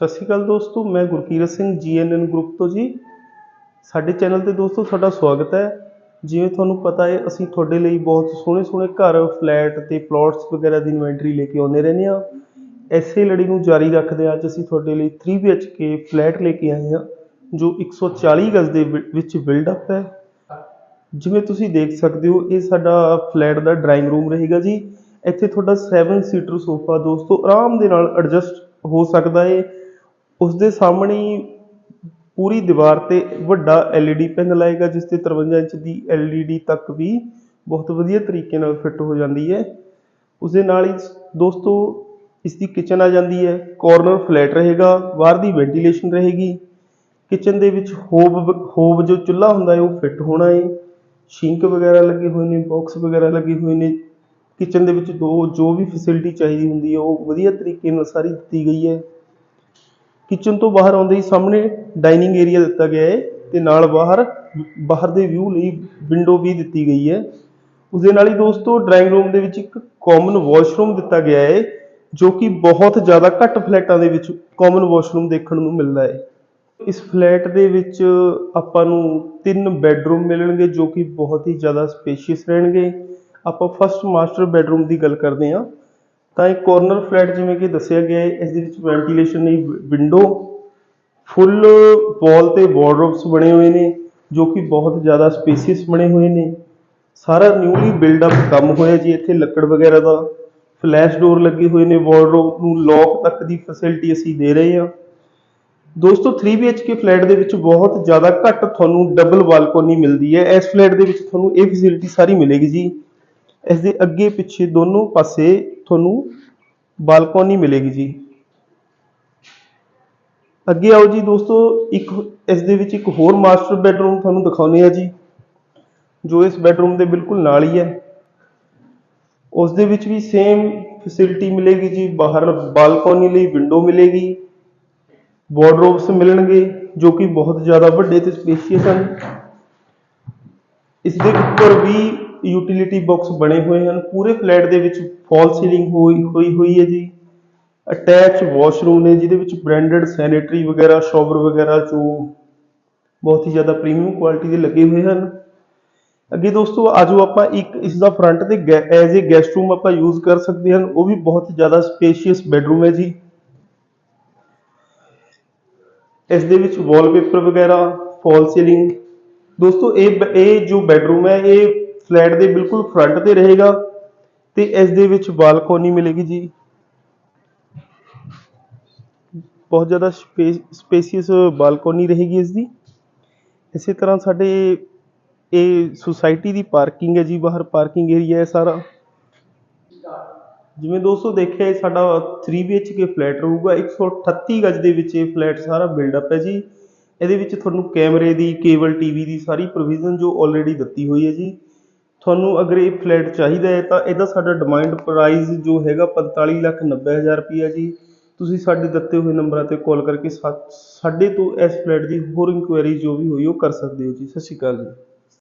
ਸਤਿ ਸ਼੍ਰੀ ਅਕਾਲ ਦੋਸਤੋ, ਮੈਂ ਗੁਰਕੀਰਤ ਸਿੰਘ ਜੀਐਨਐਨ ਗਰੁੱਪ ਤੋਂ ਜੀ। ਸਾਡੇ ਚੈਨਲ ਤੇ ਦੋਸਤੋ, ਤੁਹਾਡਾ ਸਵਾਗਤ ਹੈ। ਜਿਵੇਂ ਤੁਹਾਨੂੰ ਪਤਾ ਹੈ, ਅਸੀਂ ਤੁਹਾਡੇ ਲਈ ਬਹੁਤ ਸੋਹਣੇ ਸੋਹਣੇ ਘਰ, ਫਲੈਟ ਤੇ ਪਲਾਟਸ ਵਗੈਰਾ ਦੀ ਇਨਵੈਂਟਰੀ ਲੈ ਕੇ ਆਉਂਦੇ ਰਹਿੰਦੇ ਹਾਂ। ਐਸੇ ਲੜੀ ਨੂੰ ਜਾਰੀ ਰੱਖਦੇ ਹਾਂ ਅੱਜ ਅਸੀਂ ਤੁਹਾਡੇ ਲਈ 3 BHK ਫਲੈਟ ਲੈ ਕੇ ਆਏ ਹਾਂ, ਜੋ 140 ਗਜ਼ ਦੇ ਵਿ- ਵਿੱਚ ਬਿਲਡ ਅਪ ਹੈ। ਜਿਵੇਂ ਤੁਸੀਂ ਦੇਖ ਸਕਦੇ ਹੋ, ਇਹ ਸਾਡਾ ਫਲੈਟ ਦਾ ਡਰਾਇੰਗ ਰੂਮ ਰਹੇਗਾ ਜੀ। ਇੱਥੇ ਤੁਹਾਡਾ 7 ਸੀਟਰ ਸੋਫਾ ਦੋਸਤੋ, ਆਰਾਮ ਦੇ ਨਾਲ ਐਡਜਸਟ ਹੋ ਸਕਦਾ ਹੈ। ਉਸ ਦੇ ਸਾਹਮਣੇ ਪੂਰੀ ਦੀਵਾਰ ਤੇ ਵੱਡਾ LED ਪੈਨਲ ਲਾਏਗਾ, ਜਿਸ ਤੇ 53 ਇੰਚ ਦੀ LED ਤੱਕ ਵੀ ਬਹੁਤ ਵਧੀਆ ਤਰੀਕੇ ਨਾਲ ਫਿੱਟ ਹੋ ਜਾਂਦੀ ਹੈ। ਉਸ ਦੇ ਨਾਲ ਹੀ ਦੋਸਤੋ ਇਸ ਦੀ ਕਿਚਨ ਆ ਜਾਂਦੀ ਹੈ ਕਾਰਨਰ ਫਲੈਟ ਰਹੇਗਾ, ਬਾਹਰ ਦੀ ਵੈਂਟੀਲੇਸ਼ਨ ਰਹੇਗੀ। ਕਿਚਨ ਦੇ ਵਿੱਚ ਹੋਬ ਹੋਬ ਜੋ ਚੁੱਲ੍ਹਾ ਹੁੰਦਾ ਹੈ, ਉਹ ਫਿੱਟ ਹੋਣਾ ਹੈ। ਸ਼ਿੰਕ ਵਗੈਰਾ ਲੱਗੇ ਹੋਏ ਨੇ ਬਾਕਸ ਵਗੈਰਾ ਲੱਗੇ ਹੋਏ ਨੇ। ਕਿਚਨ ਦੇ ਵਿੱਚ ਦੋ, ਜੋ ਵੀ ਫੈਸਿਲਿਟੀ ਚਾਹੀਦੀ ਹੁੰਦੀ ਹੈ, ਉਹ ਵਧੀਆ ਤਰੀਕੇ ਨਾਲ ਸਾਰੀ ਦਿੱਤੀ ਗਈ ਹੈ। ਕਿਚਨ ਤੋਂ ਬਾਹਰ ਆਉਂਦੇ ਹੀ ਸਾਹਮਣੇ ਡਾਈਨਿੰਗ ਏਰੀਆ ਦਿੱਤਾ ਗਿਆ ਹੈ ਤੇ ਨਾਲ ਬਾਹਰ ਬਾਹਰ ਦੇ ਵਿਊ ਲਈ ਵਿੰਡੋ ਵੀ ਦਿੱਤੀ ਗਈ ਹੈ। ਉਸ ਦੇ ਨਾਲ ਹੀ ਦੋਸਤੋ ਡਰਾਇੰਗ ਰੂਮ ਦੇ ਵਿੱਚ ਇੱਕ ਕਾਮਨ ਵਾਸ਼ਰੂਮ ਦਿੱਤਾ ਗਿਆ ਹੈ, ਜੋ ਕਿ ਬਹੁਤ ਜ਼ਿਆਦਾ ਘੱਟ ਫਲੈਟਾਂ ਦੇ ਵਿੱਚ ਕਾਮਨ ਵਾਸ਼ਰੂਮ ਦੇਖਣ ਨੂੰ ਮਿਲਦਾ ਹੈ। ਇਸ ਫਲੈਟ ਦੇ ਵਿੱਚ ਆਪਾਂ ਨੂੰ ਤਿੰਨ ਬੈੱਡਰੂਮ ਮਿਲਣਗੇ, ਜੋ ਕਿ ਬਹੁਤ ਹੀ ਜ਼ਿਆਦਾ ਸਪੇਸ਼ੀਅਸ ਰਹਿਣਗੇ। ਆਪਾਂ ਫਸਟ ਮਾਸਟਰ ਬੈੱਡਰੂਮ ਦੀ ਗੱਲ ਕਰਦੇ ਹਾਂ। ਤਾਂ ਇਹ ਕੋਰਨਰ ਫਲੈਟ ਜਿਵੇਂ ਕਿ ਦੱਸਿਆ ਗਿਆ ਹੈ, ਇਸ ਦੇ ਵਿੱਚ ਵੈਂਟੀਲੇਸ਼ਨ ਲਈ ਵਿੰਡੋ ਫੁੱਲ ਵਾਲ ਤੇ ਵਾਰਡਰੋਬਸ ਬਣੇ ਹੋਏ ਨੇ, ਜੋ ਕਿ ਬਹੁਤ ਜ਼ਿਆਦਾ ਸਪੇਸੀਅਸ ਬਣੇ ਹੋਏ ਨੇ। ਸਾਰਾ ਨਿਊਲੀ ਬਿਲਡ ਅਪ ਕੰਮ ਹੋਇਆ ਜੀ ਇੱਥੇ, ਲੱਕੜ ਵਗੈਰਾ ਦਾ। ਫਲੈਸ਼ ਡੋਰ ਲੱਗੇ ਹੋਏ ਨੇ ਵਾਰਡਰੋਬ ਨੂੰ ਲੌਕ ਤੱਕ ਦੀ ਫੈਸਿਲਿਟੀ ਅਸੀਂ ਦੇ ਰਹੇ ਹਾਂ। ਦੋਸਤੋ 3 BHK ਫਲੈਟ ਦੇ ਵਿੱਚ ਬਹੁਤ ਜ਼ਿਆਦਾ ਘੱਟ ਤੁਹਾਨੂੰ ਡਬਲ ਬਾਲਕੋਨੀ ਮਿਲਦੀ ਹੈ। ਇਸ ਫਲੈਟ ਦੇ ਵਿੱਚ ਤੁਹਾਨੂੰ ਇਹ ਫੈਸਿਲਿਟੀ ਸਾਰੀ ਮਿਲੇਗੀ ਜੀ। ਇਸ ਦੇ ਅੱਗੇ ਪਿੱਛੇ ਦੋਨੋਂ ਪਾਸੇ ਤੁਹਾਨੂੰ ਬਾਲਕੋਨੀ ਮਿਲੇਗੀ ਜੀ। ਅੱਗੇ ਆਓ ਜੀ ਦੋਸਤੋ, ਇੱਕ ਇਸ ਦੇ ਵਿੱਚ ਇੱਕ ਹੋਰ ਮਾਸਟਰ ਬੈਡਰੂਮ ਤੁਹਾਨੂੰ ਦਿਖਾਉਂਦੇ ਆ ਜੀ, ਜੋ ਇਸ ਬੈਡਰੂਮ ਦੇ ਬਿਲਕੁਲ ਨਾਲ ਹੀ ਹੈ। ਉਸ ਦੇ ਵਿੱਚ ਵੀ ਸੇਮ ਫੈਸਿਲਿਟੀ ਮਿਲੇਗੀ ਜੀ, ਬਾਹਰ ਬਾਲਕੋਨੀ ਲਈ ਵਿੰਡੋ ਮਿਲੇਗੀ ਵਾਰਡਰੋਬਸ ਮਿਲਣਗੇ, ਜੋ ਕਿ ਬਹੁਤ ਜ਼ਿਆਦਾ ਵੱਡੇ ਤੇ ਸਪੇਸ਼ੀਅਸ ਹਨ। ਇਸ ਦੇ ਉੱਪਰ ਵੀ ਯੂਟਿਲਿਟੀ ਬਾਕਸ ਬਣੇ ਹੋਏ ਹਨ। ਪੂਰੇ ਫਲੈਟ ਦੇ ਵਿੱਚ ਫਾਲ ਸੀਲਿੰਗ ਹੋਈ ਹੋਈ ਹੋਈ ਹੈ ਜੀ। ਅਟੈਚ ਵਾਸ਼ਰੂਮ ਨੇ, ਜਿਹਦੇ ਵਿੱਚ ਬ੍ਰਾਂਡਡ ਸੈਨੀਟਰੀ ਵਗੈਰਾ ਸ਼ਾਵਰ ਵਗੈਰਾ, ਜੋ ਬਹੁਤ ਹੀ ਜ਼ਿਆਦਾ ਪ੍ਰੀਮੀਅਮ ਕੁਆਲਿਟੀ ਦੇ ਲੱਗੇ ਹੋਏ ਹਨ। ਅੱਗੇ ਦੋਸਤੋ, ਆਜੋ ਆਪਾਂ ਇੱਕ ਇਸ ਦਾ ਫਰੰਟ ਤੇ ਐਜ਼ ਅ ਗੈਸਟ ਰੂਮ ਆਪਾਂ ਯੂਜ਼ ਕਰ ਸਕਦੇ ਹਨ। ਉਹ ਵੀ ਬਹੁਤ ਜ਼ਿਆਦਾ ਸਪੇਸ਼ੀਅਸ ਬੈਡਰੂਮ ਹੈ ਜੀ। ਇਸ ਦੇ ਵਿੱਚ ਵਾਲਪੇਪਰ ਵਗੈਰਾ, ਫਾਲ ਸੀਲਿੰਗ। ਦੋਸਤੋ, ਇਹ ਬ- ਇਹ ਜੋ ਬੈਡਰੂਮ ਹੈ, ਇਹ ਫਲੈਟ ਦੇ ਬਿਲਕੁਲ ਫਰੰਟ ਤੇ ਰਹੇਗਾ ਤੇ ਇਸ ਦੇ ਵਿੱਚ ਬਾਲਕੋਨੀ ਮਿਲੇਗੀ ਜੀ। ਬਹੁਤ ਜ਼ਿਆਦਾ ਸਪੇਸੀਅਸ ਬਾਲਕੋਨੀ ਰਹੇਗੀ ਇਸ ਦੀ। ਇਸੇ ਤਰ੍ਹਾਂ ਸਾਡੇ ਇਹ ਸੁਸਾਇਟੀ ਦੀ ਪਾਰਕਿੰਗ ਹੈ ਜੀ, ਬਾਹਰ ਪਾਰਕਿੰਗ ਏਰੀਆ ਹੈ ਸਾਰਾ। ਜਿਵੇਂ ਦੋਸਤੋ ਦੇਖਿਆ ਇਹ ਸਾਡਾ 3 BHK ਫਲੈਟ ਰਹੂਗਾ 138 ਗਜ ਦੇ ਵਿੱਚ ਇਹ ਫਲੈਟ ਸਾਰਾ ਬਿਲਡਅਪ ਹੈ ਜੀ। ਇਹਦੇ ਵਿੱਚ ਤੁਹਾਨੂੰ ਕੈਮਰੇ ਦੀ ਕੇਬਲ ਟੀਵੀ ਦੀ ਸਾਰੀ ਪ੍ਰੋਵੀਜ਼ਨ ਜੋ ਆਲਰੇਡੀ ਦਿੱਤੀ ਹੋਈ ਹੈ ਜੀ। ਤੁਹਾਨੂੰ ਅਗਰ ਇਹ ਫਲੈਟ ਚਾਹੀਦਾ ਹੈ, ਤਾਂ ਇਹਦਾ ਸਾਡਾ ਡਿਮਾਂਡ ਪ੍ਰਾਈਜ਼ ਜੋ ਹੈਗਾ 45 ਲੱਖ 90 ਹਜ਼ਾਰ ਰੁਪਈਆ ਜੀ। ਤੁਸੀਂ ਸਾਡੇ ਦਿੱਤੇ ਹੋਏ ਨੰਬਰਾਂ ਤੇ ਕਾਲ ਕਰਕੇ ਸਾ- ਸਾਡੇ ਤੋਂ ਇਸ ਫਲੈਟ ਦੀ ਹੋਰ ਇਨਕੁਆਇਰੀ ਜੋ ਵੀ ਹੋਈ, ਉਹ ਕਰ ਸਕਦੇ ਹੋ ਜੀ। ਸਤਿ ਸ਼੍ਰੀ ਅਕਾਲ ਜੀ।